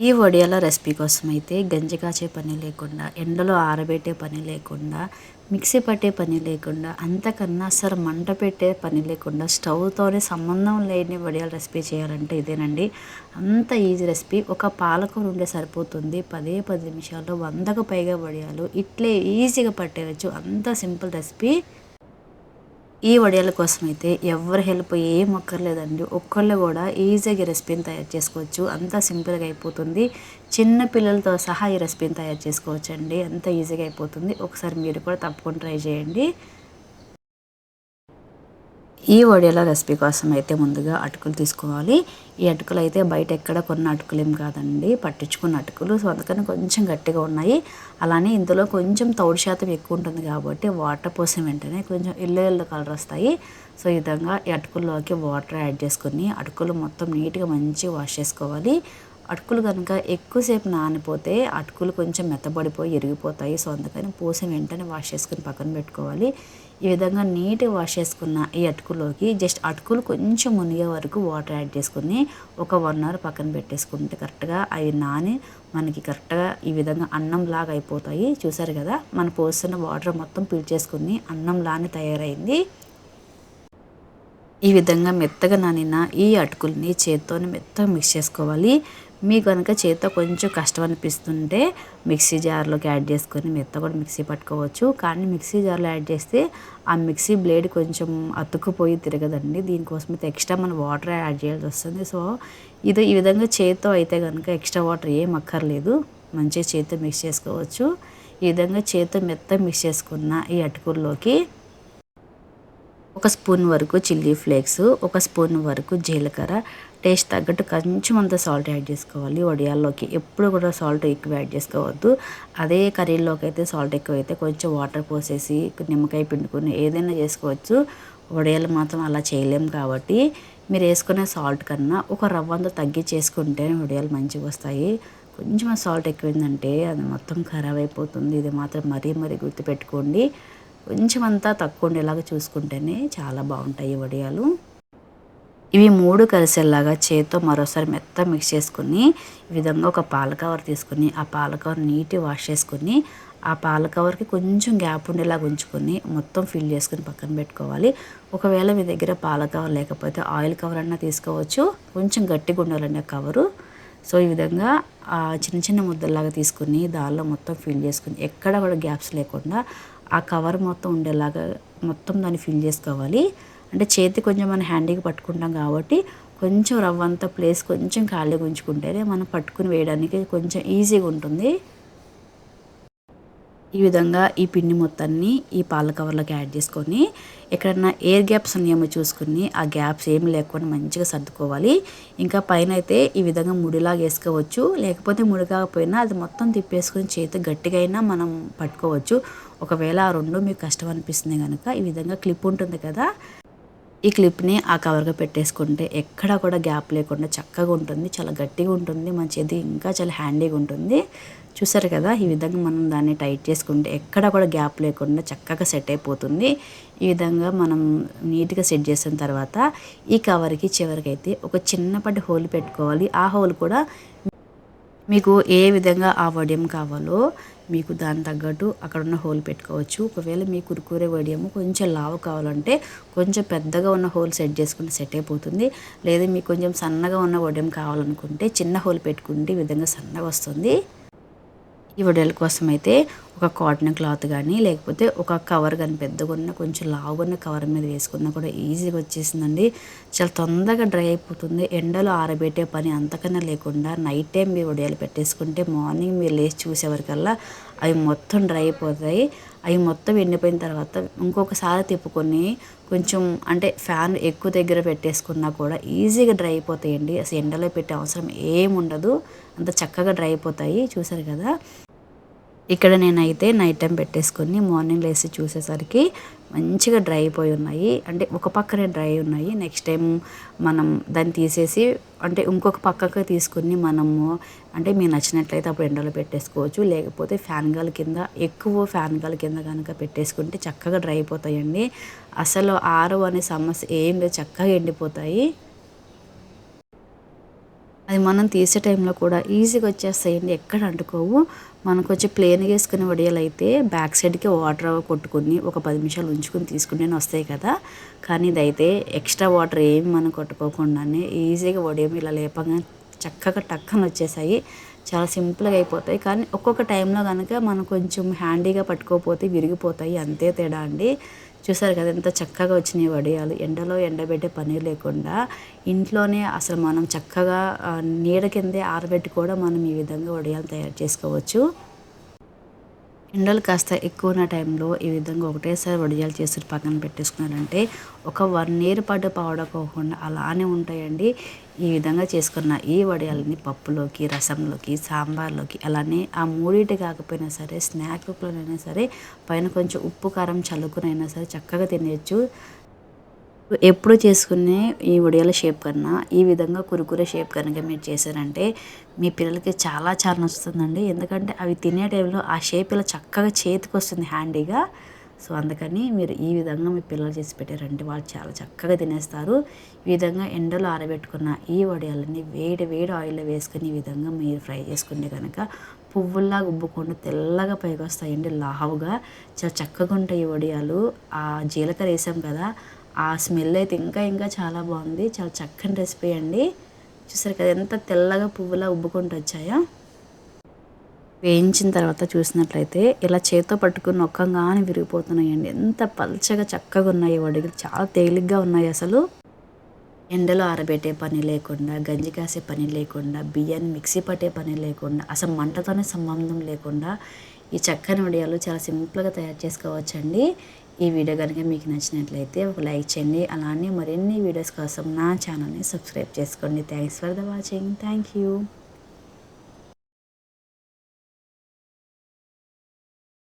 ఈ వడియాల రెసిపీ కోసం అయితే గంజి కాచే పని లేకుండా ఎండలో ఆరబెట్టే పని లేకుండా మిక్సీ పట్టే పని లేకుండా అంతకన్నా అసలు మంట పెట్టే పని లేకుండా స్టవ్తోనే సంబంధం లేని వడియాల రెసిపీ చేయాలంటే ఇదేనండి. అంత ఈజీ రెసిపీ. ఒక పాలకూర ఉండే సరిపోతుంది. పదే పది నిమిషాల్లో వందకు పైగా వడియాలు ఇట్లే ఈజీగా పట్టేయచ్చు. అంత సింపుల్ రెసిపీ. ఈ వడియాల కోసం అయితే ఎవరి హెల్ప్ ఏం అక్కర్లేదండి. ఒక్కళ్ళు కూడా ఈజీగా రెసిపీని తయారు చేసుకోవచ్చు. అంత సింపుల్గా అయిపోతుంది. చిన్న పిల్లలతో సహా ఈ రెసిపీని తయారు చేసుకోవచ్చు అండి అంత ఈజీగా అయిపోతుంది. ఒకసారి మీరు కూడా తప్పకుండా ట్రై చేయండి. ఈ వడియాల రెసిపీ కోసం అయితే ముందుగా అటుకులు తీసుకోవాలి. ఈ అటుకులు అయితే బయట ఎక్కడ కొన్న అటుకులు ఏం కాదండి. పట్టించుకున్న అటుకులు. సో అందుకని కొంచెం గట్టిగా ఉన్నాయి. అలానే ఇందులో కొంచెం తౌడు శాతం ఎక్కువ ఉంటుంది కాబట్టి వాటర్ పోసిన వెంటనే కొంచెం ఎల్లో ఎల్లో కలర్ వస్తాయి. సో ఈ విధంగా ఈ అటుకుల్లోకి వాటర్ యాడ్ చేసుకుని అటుకులు మొత్తం నీట్గా మంచిగా వాష్ చేసుకోవాలి. అటుకులు కనుక ఎక్కువసేపు నానిపోతే అటుకులు కొంచెం మెత్తబడిపోయి ఇరిగిపోతాయి. సో అందుకని పోసిన వెంటనే వాష్ చేసుకుని పక్కన పెట్టుకోవాలి. ఈ విధంగా నీట్గా వాష్ చేసుకున్న ఈ అటుకులోకి జస్ట్ అటుకులు కొంచెం మునిగే వరకు వాటర్ యాడ్ చేసుకుని ఒక వన్ అవర్ పక్కన పెట్టేసుకుంటే కరెక్ట్గా అవి నాని మనకి కరెక్ట్గా ఈ విధంగా అన్నం లాగా అయిపోతాయి. చూసారు కదా మనం పోస్తున్న వాటర్ మొత్తం పీల్చేసుకుని అన్నం లానే తయారైంది. ఈ విధంగా మెత్తగా నానిన ఈ అటుకుల్ని చేత్తోని మెత్తగా మిక్స్ చేసుకోవాలి. మీకు కనుక చేత్తో కొంచెం కష్టం అనిపిస్తుంటే మిక్సీ జార్లోకి యాడ్ చేసుకొని మెత్త కూడా మిక్సీ పట్టుకోవచ్చు. కానీ మిక్సీ జార్లో యాడ్ చేస్తే ఆ మిక్సీ బ్లేడ్ కొంచెం అతుక్కుపోయి తిరగదండి. దీనికోసం అయితే ఎక్స్ట్రా మనం వాటర్ యాడ్ చేయాల్సి వస్తుంది. సో ఇది ఈ విధంగా చేత్తో అయితే కనుక ఎక్స్ట్రా వాటర్ ఏం అక్కర్లేదు. మంచిగా చేత్తో మిక్స్ చేసుకోవచ్చు. ఈ విధంగా చేత్తో మెత్త మిక్స్ చేసుకున్న ఈ అటుకుల్లోకి ఒక స్పూన్ వరకు చిల్లీ ఫ్లేక్స్ ఒక స్పూన్ వరకు జీలకర్ర టేస్ట్ తగ్గట్టు కొంచెం అంత సాల్ట్ యాడ్ చేసుకోవాలి. వడియాల్లోకి ఎప్పుడు కూడా సాల్ట్ ఎక్కువ యాడ్ చేసుకోవద్దు. అదే కర్రీలోకి అయితే సాల్ట్ ఎక్కువ అయితే కొంచెం వాటర్ పోసేసి నిమ్మకాయ పిండుకొని ఏదైనా చేసుకోవచ్చు. వడియాలు మాత్రం అలా చేయలేం కాబట్టి మీరు వేసుకునే సాల్ట్ కన్నా ఒక రవ్వంతా తగ్గి చేసుకుంటే వడియాలు మంచిగా వస్తాయి. కొంచెం సాల్ట్ ఎక్కువైందంటే అది మొత్తం ఖరాబ్ అయిపోతుంది. ఇది మాత్రం మరీ మరీ గుర్తుపెట్టుకోండి. కొంచెం అంతా తక్కువ ఉండేలాగా చూసుకుంటేనే చాలా బాగుంటాయి వడియాలు. ఇవి మూడు కలిసేలాగా చేత్తో మరోసారి మెత్త మిక్స్ చేసుకుని ఈ విధంగా ఒక పాల కవర్ తీసుకుని ఆ పాల కవర్ నీట్గా వాష్ చేసుకుని ఆ పాల కవర్కి కొంచెం గ్యాప్ ఉండేలాగా ఉంచుకొని మొత్తం ఫిల్ చేసుకుని పక్కన పెట్టుకోవాలి. ఒకవేళ మీ దగ్గర పాల కవర్ లేకపోతే ఆయిల్ కవర్ అన్నా తీసుకోవచ్చు. కొంచెం గట్టిగా ఉండాలండి ఆ కవరు సో ఈ విధంగా చిన్న చిన్న ముద్దల్లాగా తీసుకుని దానిలో మొత్తం ఫిల్ చేసుకుని ఎక్కడ కూడా గ్యాప్స్ లేకుండా ఆ కవర్ మొత్తం ఉండేలాగా మొత్తం దాన్ని ఫిల్ చేసుకోవాలి. అంటే చేతి కొంచెం మనం హ్యాండీకి పట్టుకుంటాం కాబట్టి కొంచెం రవ్వంత ప్లేస్ కొంచెం ఖాళీగా ఉంచుకుంటేనే మనం పట్టుకుని వేయడానికి కొంచెం ఈజీగా ఉంటుంది. ఈ విధంగా ఈ పిండి మొత్తాన్ని ఈ పాల కవర్లోకి యాడ్ చేసుకొని ఎక్కడన్నా ఎయిర్ గ్యాప్స్ ఉన్నాయేమో చూసుకుని ఆ గ్యాప్స్ ఏమి లేకుండా మంచిగా సర్దుకోవాలి. ఇంకా పైన అయితే ఈ విధంగా ముడిలాగా వేసుకోవచ్చు. లేకపోతే ముడి కాకపోయినా అది మొత్తం తిప్పేసుకొని చేతి గట్టిగా అయినా మనం పట్టుకోవచ్చు. ఒకవేళ ఆ రెండు మీకు కష్టం అనిపిస్తుంది కనుక ఈ విధంగా క్లిప్ ఉంటుంది కదా. ఈ క్లిప్ని ఆ కవర్గా పెట్టేసుకుంటే ఎక్కడ కూడా గ్యాప్ లేకుండా చక్కగా ఉంటుంది. చాలా గట్టిగా ఉంటుంది. మన చేతి ఇంకా చాలా హ్యాండీగా ఉంటుంది. చూసారు కదా? ఈ విధంగా మనం దాన్ని టైట్ చేసుకుంటే ఎక్కడ కూడా గ్యాప్ లేకుండా చక్కగా సెట్ అయిపోతుంది. ఈ విధంగా మనం నీట్గా సెట్ చేసిన తర్వాత ఈ కవర్కి చివరికి అయితే ఒక చిన్నపాటి హోల్ పెట్టుకోవాలి. ఆ హోల్ కూడా మీకు ఏ విధంగా ఆ వడియం కావాలో మీకు దాని తగ్గట్టు అక్కడ ఉన్న హోల్ పెట్టుకోవచ్చు. ఒకవేళ మీ కురుకూరే వడియము కొంచెం లావు కావాలంటే కొంచెం పెద్దగా ఉన్న హోల్ సెట్ చేసుకుంటే సెట్ అయిపోతుంది. లేదా మీకు కొంచెం సన్నగా ఉన్న వడియం కావాలనుకుంటే చిన్న హోల్ పెట్టుకుంటే ఈ విధంగా సన్నగా వస్తుంది. ఈ వడియాల కోసం అయితే ఒక కాటన్ క్లాత్ కానీ లేకపోతే ఒక కవర్ కానీ పెద్దగా ఉన్న కొంచెం లావున్న కవర్ మీద వేసుకున్నా కూడా ఈజీగా వచ్చేసిందండి. చాలా తొందరగా డ్రై అయిపోతుంది. ఎండలో ఆరబెట్టే పని అంతకన్నా లేకుండా నైట్ టైం మీరు వడియాలు పెట్టేసుకుంటే మార్నింగ్ మీరు లేచి చూసేవరకల్లా అవి మొత్తం డ్రై అయిపోతాయి. అవి మొత్తం ఎండిపోయిన తర్వాత ఇంకొకసారి తిప్పుకొని కొంచెం అంటే ఫ్యాన్ ఎక్కువ దగ్గర పెట్టేసుకున్నా కూడా ఈజీగా డ్రై అయిపోతాయండి. అసలు ఎండలో పెట్టే అవసరం ఏముండదు. అంత చక్కగా డ్రై అయిపోతాయి. చూసారు కదా? ఇక్కడ నేనైతే నైట్ టైం పెట్టేసుకొని మార్నింగ్ లేసి చూసేసరికి మంచిగా డ్రై అయిపోయి ఉన్నాయి. అంటే ఒక పక్కనే డ్రై ఉన్నాయి. నెక్స్ట్ టైం మనం దాన్ని తీసేసి అంటే ఇంకొక పక్కకు తీసుకుని మనము అంటే మీకు నచ్చినట్లయితే అప్పుడు ఎండలో పెట్టేసుకోవచ్చు. లేకపోతే ఫ్యాన్ గాలి కింద ఎక్కువ ఫ్యాన్ గాలి కింద కనుక పెట్టేసుకుంటే చక్కగా డ్రై అయిపోతాయండి. అసలు ఆరు అనే సమస్య ఏం లేదు చక్కగా ఎండిపోతాయి. అది మనం తీసే టైంలో కూడా ఈజీగా వచ్చేస్తాయండి. ఎక్కడ అంటుకోవు. మనకు వచ్చి ప్లేన్ వేసుకునే వడియాలు అయితే బ్యాక్ సైడ్కి వాటర్ కొట్టుకుని ఒక పది నిమిషాలు ఉంచుకుని తీసుకుని వస్తాయి కదా. కానీ ఇదైతే ఎక్స్ట్రా వాటర్ ఏమి మనం కొట్టుకోకుండానే ఈజీగా వడియం ఇలా లేపంగా చక్కగా టక్కన వచ్చేసాయి. చాలా సింపుల్గా అయిపోతాయి. కానీ ఒక్కొక్క టైంలో కనుక మనం కొంచెం హ్యాండీగా పట్టుకోకపోతే విరిగిపోతాయి. అంతే తేడా అండి. చూసారు కదా ఎంత చక్కగా వచ్చినాయి వడియాలు. ఎండలో ఎండబెట్టే పని లేకుండా ఇంట్లోనే అసలు మనం చక్కగా నీడ కిందే ఆరబెట్టి కూడా మనం ఈ విధంగా వడియాలు తయారు చేసుకోవచ్చు. ఎండలు కాస్త ఎక్కువ ఉన్న టైంలో ఈ విధంగా ఒకటేసారి వడియాలు చేసి పక్కన పెట్టేసుకున్నారంటే ఒక వన్ ఇయర్ పాటు పావడకోకుండా అలానే ఉంటాయండి. ఈ విధంగా చేసుకున్న ఈ వడియాలని పప్పులోకి రసంలోకి సాంబార్లోకి అలానే ఆ మూడింటి కాకపోయినా సరే స్నాక్లోనైనా సరే పైన కొంచెం ఉప్పు కారం చల్లుకునైనా సరే చక్కగా తినేయచ్చు. ఎప్పుడు చేసుకునే ఈ వడియాల షేప్ కన్నా ఈ విధంగా కురుకురే షేప్ కనుక మీరు చేశారంటే మీ పిల్లలకి చాలా చాలా నచ్చుతుందండి ఎందుకంటే అవి తినే టైంలో ఆ షేప్ ఇలా చక్కగా చేతికి వస్తుంది హ్యాండీగా. సో అందుకని మీరు ఈ విధంగా మీ పిల్లలు చేసి పెట్టారంటే వాళ్ళు చాలా చక్కగా తినేస్తారు. ఈ విధంగా ఎండలో ఆరబెట్టుకున్న ఈ వడియాలని వేడి వేడి ఆయిల్లో వేసుకుని ఈ విధంగా మీరు ఫ్రై చేసుకుంటే కనుక పువ్వుల్లా ఉబ్బుకుండా తెల్లగా పైకి వస్తాయండి లావుగా. చాలా చక్కగా ఉంటాయి ఈ వడియాలు. ఆ జీలకర్ర వేసాం కదా ఆ స్మెల్ అయితే ఇంకా ఇంకా చాలా బాగుంది. చాలా చక్కని రెసిపీ అండి. చూసారు కదా ఎంత తెల్లగా పువ్వులా ఉబ్బుకుంటూ వచ్చాయో. వేయించిన తర్వాత చూసినట్లయితే ఇలా చేత్తో పట్టుకుని నొక్కంగానే విరిగిపోతున్నాయండి. ఎంత పల్చగా చక్కగా ఉన్నాయి వడిగలు. చాలా తేలిగ్గా ఉన్నాయి అసలు. ఎండలో ఆరబెట్టే పని లేకుండా గంజి కాసే పని లేకుండా బియ్యాన్ని మిక్సీ పట్టే పని లేకుండా అసలు మంటతోనే సంబంధం లేకుండా ఈ చక్కని వడియాలు చాలా సింపుల్గా తయారు చేసుకోవచ్చండి. ఈ వీడియో కనుక మీకు నచ్చినట్లయితే ఒక లైక్ చేయండి. అలానే మరిన్ని వీడియోస్ కోసం నా ఛానల్ని సబ్స్క్రైబ్ చేసుకోండి. Thanks for the watching. Thank you.